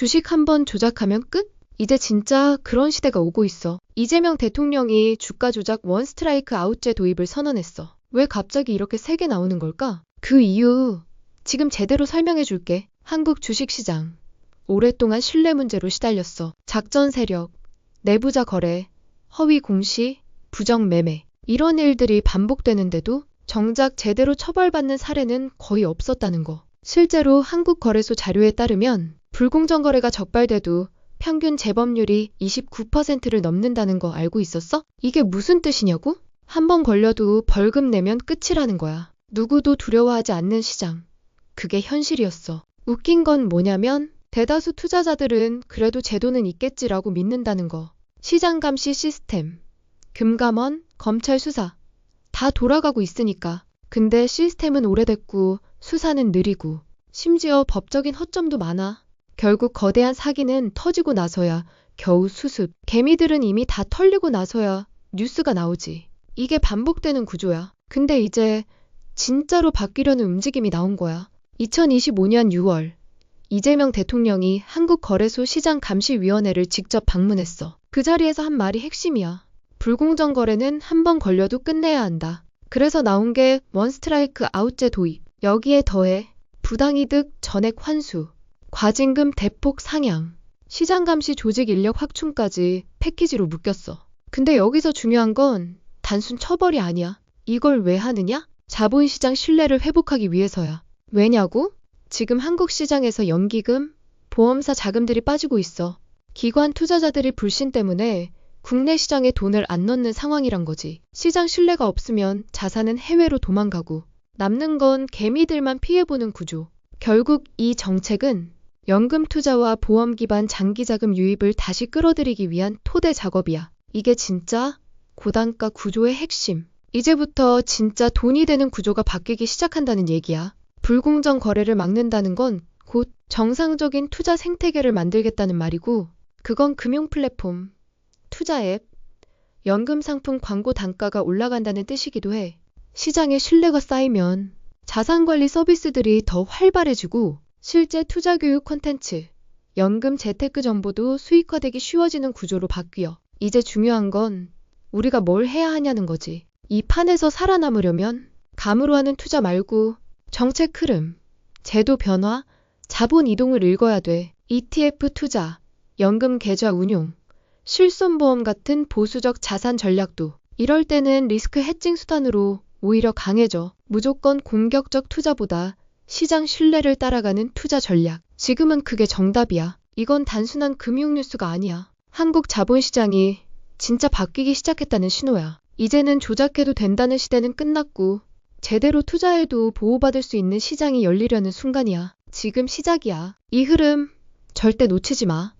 주식 한번 조작하면 끝? 이제 진짜 그런 시대가 오고 있어. 이재명 대통령이 주가 조작 원 스트라이크 아웃제 도입을 선언했어. 왜 갑자기 이렇게 세게 나오는 걸까? 그 이유 지금 제대로 설명해 줄게. 한국 주식시장 오랫동안 신뢰 문제로 시달렸어. 작전 세력, 내부자 거래, 허위 공시, 부정 매매 이런 일들이 반복되는데도 정작 제대로 처벌받는 사례는 거의 없었다는 거. 실제로 한국거래소 자료에 따르면 불공정 거래가 적발돼도 평균 재범률이 29%를 넘는다는 거 알고 있었어? 이게 무슨 뜻이냐고? 한 번 걸려도 벌금 내면 끝이라는 거야. 누구도 두려워하지 않는 시장. 그게 현실이었어. 웃긴 건 뭐냐면 대다수 투자자들은 그래도 제도는 있겠지라고 믿는다는 거. 시장 감시 시스템, 금감원, 검찰 수사 다 돌아가고 있으니까. 근데 시스템은 오래됐고 수사는 느리고 심지어 법적인 허점도 많아. 결국 거대한 사기는 터지고 나서야 겨우 수습. 개미들은 이미 다 털리고 나서야 뉴스가 나오지. 이게 반복되는 구조야. 근데 이제 진짜로 바뀌려는 움직임이 나온 거야. 2025년 6월 이재명 대통령이 한국거래소 시장감시위원회를 직접 방문했어. 그 자리에서 한 말이 핵심이야. 불공정 거래는 한 번 걸려도 끝내야 한다. 그래서 나온 게 원스트라이크 아웃제 도입. 여기에 더해 부당이득 전액 환수, 과징금 대폭 상향, 시장 감시 조직 인력 확충까지 패키지로 묶였어. 근데 여기서 중요한 건 단순 처벌이 아니야. 이걸 왜 하느냐? 자본시장 신뢰를 회복하기 위해서야. 왜냐고? 지금 한국 시장에서 연기금, 보험사 자금들이 빠지고 있어. 기관 투자자들이 불신 때문에 국내 시장에 돈을 안 넣는 상황이란 거지. 시장 신뢰가 없으면 자산은 해외로 도망가고 남는 건 개미들만 피해보는 구조. 결국 이 정책은 연금 투자와 보험 기반 장기 자금 유입을 다시 끌어들이기 위한 토대 작업이야. 이게 진짜 고단가 구조의 핵심. 이제부터 진짜 돈이 되는 구조가 바뀌기 시작한다는 얘기야. 불공정 거래를 막는다는 건 곧 정상적인 투자 생태계를 만들겠다는 말이고, 그건 금융 플랫폼, 투자 앱, 연금 상품 광고 단가가 올라간다는 뜻이기도 해. 시장에 신뢰가 쌓이면 자산 관리 서비스들이 더 활발해지고 실제 투자 교육 콘텐츠, 연금 재테크 정보도 수익화되기 쉬워지는 구조로 바뀌어. 이제 중요한 건 우리가 뭘 해야 하냐는 거지. 이 판에서 살아남으려면 감으로 하는 투자 말고 정책 흐름, 제도 변화, 자본 이동을 읽어야 돼. ETF 투자, 연금 계좌 운용, 실손보험 같은 보수적 자산 전략도 이럴 때는 리스크 해칭 수단으로 오히려 강해져. 무조건 공격적 투자보다 시장 신뢰를 따라가는 투자 전략. 지금은 그게 정답이야. 이건 단순한 금융 뉴스가 아니야. 한국 자본시장이 진짜 바뀌기 시작했다는 신호야. 이제는 조작해도 된다는 시대는 끝났고 제대로 투자해도 보호받을 수 있는 시장이 열리려는 순간이야. 지금 시작이야. 이 흐름 절대 놓치지 마.